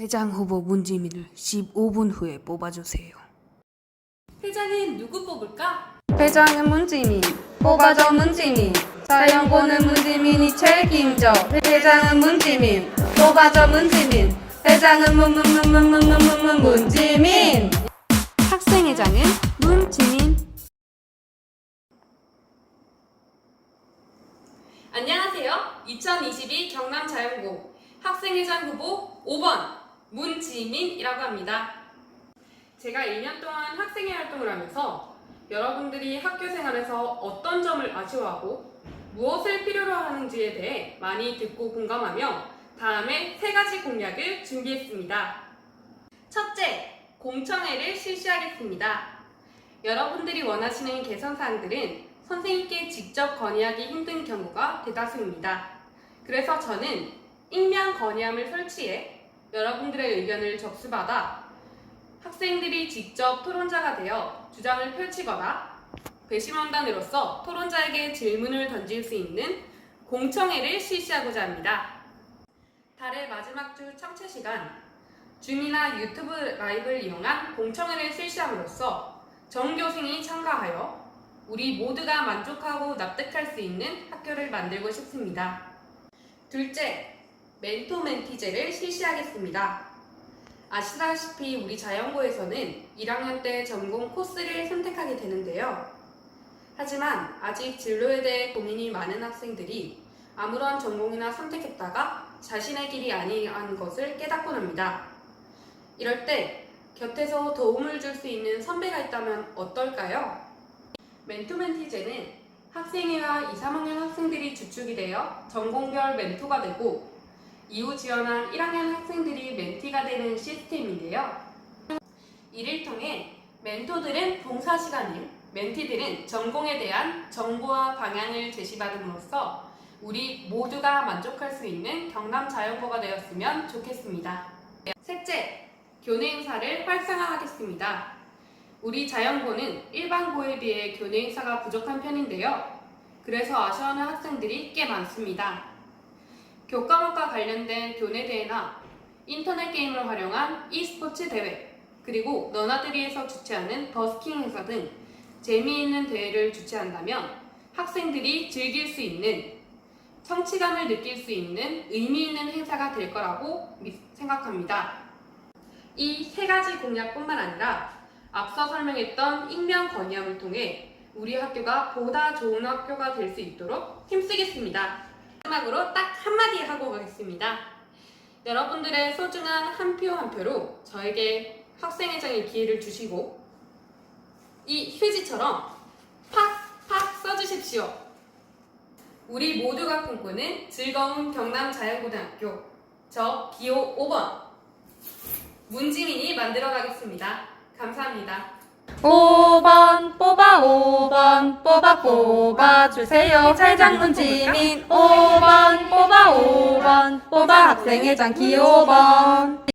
회장 후보 문지민을 15분 후에 뽑아주세요. 회장인 누구 뽑을까? 회장은 문지민, 뽑아줘 문지민. 사연고는 문지민이 책임져. 회장은 문지민, 뽑아줘 문지민. 회장은 문문문문문문문 문지민. 학생회장은 문지민. 안녕하세요. 2022 경남 자연고 학생회장 후보 5번 문지민이라고 합니다. 제가 1년 동안 학생회 활동을 하면서 여러분들이 학교 생활에서 어떤 점을 아쉬워하고 무엇을 필요로 하는지에 대해 많이 듣고 공감하며 다음에 세 가지 공약을 준비했습니다. 첫째, 공청회를 실시하겠습니다. 여러분들이 원하시는 개선 사항들은 선생님께 직접 건의하기 힘든 경우가 대다수입니다. 그래서 저는 익명 건의함을 설치해 여러분들의 의견을 접수받아 학생들이 직접 토론자가 되어 주장을 펼치거나 배심원단으로서 토론자에게 질문을 던질 수 있는 공청회를 실시하고자 합니다. 달의 마지막 주 청취 시간, 줌이나 유튜브 라이브를 이용한 공청회를 실시함으로써 전교생이 참가하여 우리 모두가 만족하고 납득할 수 있는 학교를 만들고 싶습니다. 둘째, 멘토 멘티제를 실시하겠습니다. 아시다시피 우리 자연고에서는 1학년 때 전공 코스를 선택하게 되는데요. 하지만 아직 진로에 대해 고민이 많은 학생들이 아무런 전공이나 선택했다가 자신의 길이 아니한 것을 깨닫곤 합니다. 이럴 때 곁에서 도움을 줄 수 있는 선배가 있다면 어떨까요? 멘토멘티제는 학생회와 2, 3학년 학생들이 주축이 되어 전공별 멘토가 되고 이후 지원한 1학년 학생들이 멘티가 되는 시스템인데요. 이를 통해 멘토들은 봉사 시간을, 멘티들은 전공에 대한 정보와 방향을 제시받음으로써 우리 모두가 만족할 수 있는 경남 자연고가 되었으면 좋겠습니다. 셋째, 교내 행사를 활성화하겠습니다. 우리 자연고는 일반고에 비해 교내 행사가 부족한 편인데요. 그래서 아쉬워하는 학생들이 꽤 많습니다. 교과목과 관련된 교내 대회나 인터넷 게임을 활용한 e스포츠 대회, 그리고 너나들이에서 주최하는 버스킹 행사 등 재미있는 대회를 주최한다면 학생들이 즐길 수 있는 성취감을 느낄 수 있는 의미 있는 행사가 될 거라고 미- 생각합니다. 이 세 가지 공약뿐만 아니라 앞서 설명했던 익명 건의함을 통해 우리 학교가 보다 좋은 학교가 될 수 있도록 힘쓰겠습니다. 마지막으로 딱 한마디 하고 가겠습니다. 여러분들의 소중한 한표한 표로 저에게 학생회장의 기회를 주시고 이 휴지처럼 팍팍 써주십시오. 우리 모두가 꿈꾸는 즐거운 경남 자연고등학교 저 기호 5번 문지민이 만들어 가겠습니다. 감사합니다. 5번 뽑아 5번 뽑아 뽑아 주세요. 회장 문지민. 5번 뽑아 5번 뽑아. 학생회장 기호 5번